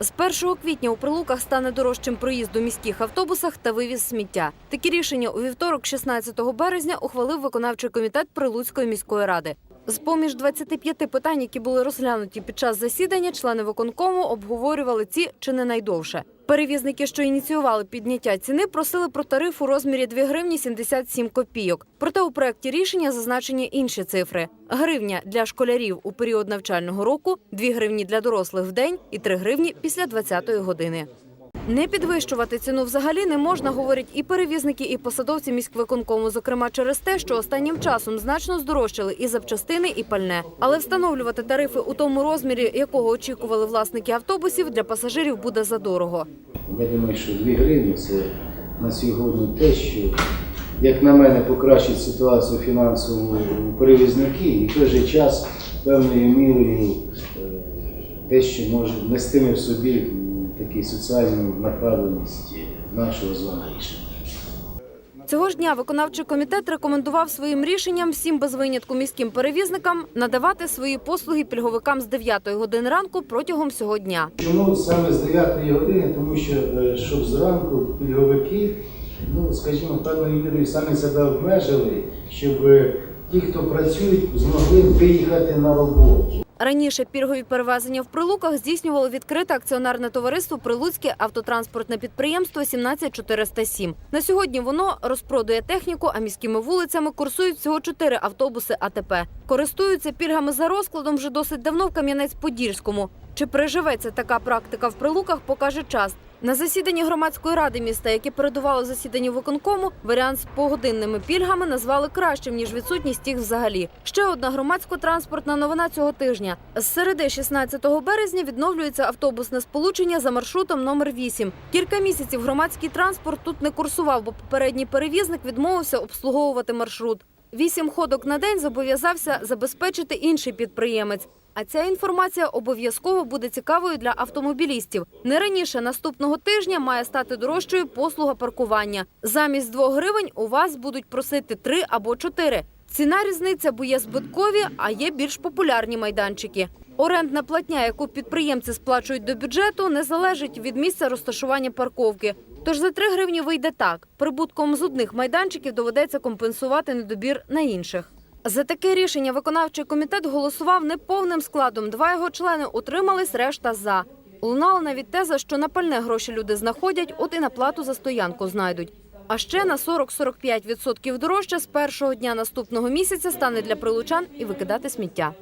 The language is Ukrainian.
З 1 квітня у Прилуках стане дорожчим проїзд у міських автобусах та вивіз сміття. Такі рішення у вівторок, 16 березня, ухвалив виконавчий комітет Прилуцької міської ради. З поміж 25 питань, які були розглянуті під час засідання, члени виконкому обговорювали ці чи не найдовше. Перевізники, що ініціювали підняття ціни, просили про тариф у розмірі 2 гривні 77 копійок. Проте у проєкті рішення зазначені інші цифри: гривня для школярів у період навчального року, 2 гривні для дорослих в день і 3 гривні після 20-ї години. Не підвищувати ціну взагалі не можна, говорять і перевізники, і посадовці міськвиконкому, зокрема через те, що останнім часом значно здорожчали і запчастини, і пальне. Але встановлювати тарифи у тому розмірі, якого очікували власники автобусів, для пасажирів буде задорого. Я думаю, що 2 гривні це на сьогодні те, що, як на мене, покращить ситуацію фінансову у перевізників і в той же час певною мірою те, що може нестиме в собі м, таку соціальну направленість нашого з вами рішення. Цього ж дня виконавчий комітет рекомендував своїм рішенням всім без винятку міським перевізникам надавати свої послуги пільговикам з 9 години ранку протягом всього дня. Чому саме з 9 години? Тому що е, щоб зранку пільговики, ну скажімо, певною мірою самі себе обмежили, щоб е, ті, хто працюють, змогли виїхати на роботу. Раніше пільгові перевезення в Прилуках здійснювало відкрите акціонерне товариство Прилуцьке автотранспортне підприємство 17407. На сьогодні воно розпродує техніку, а міськими вулицями курсують всього чотири автобуси АТП. Користуються пільгами за розкладом вже досить давно в Кам'янець-Подільському. Чи переживеться така практика в Прилуках, покаже час. На засіданні громадської ради міста, яке передувало засіданню виконкому, варіант з погодинними пільгами назвали кращим ніж відсутність їх взагалі. Ще одна громадсько-транспортна новина цього тижня. З середи 16 березня відновлюється автобусне сполучення за маршрутом номер 8. Кілька місяців громадський транспорт тут не курсував, бо попередній перевізник відмовився обслуговувати маршрут. Вісім ходок на день зобов'язався забезпечити інший підприємець. А ця інформація обов'язково буде цікавою для автомобілістів. Не раніше наступного тижня має стати дорожчою послуга паркування. Замість 2 гривень у вас будуть просити 3 або 4. Ціна різниця, бо є збиткові, а є більш популярні майданчики. Орендна платня, яку підприємці сплачують до бюджету, не залежить від місця розташування парковки. Тож за 3 гривні вийде так. Прибутком з одних майданчиків доведеться компенсувати недобір на інших. За таке рішення виконавчий комітет голосував неповним складом. Два його члени утримались, решта за. Лунала навіть теза, що на пальне гроші люди знаходять, от і на плату за стоянку знайдуть. А ще на 40-45% дорожче з першого дня наступного місяця стане для прилучан і викидати сміття.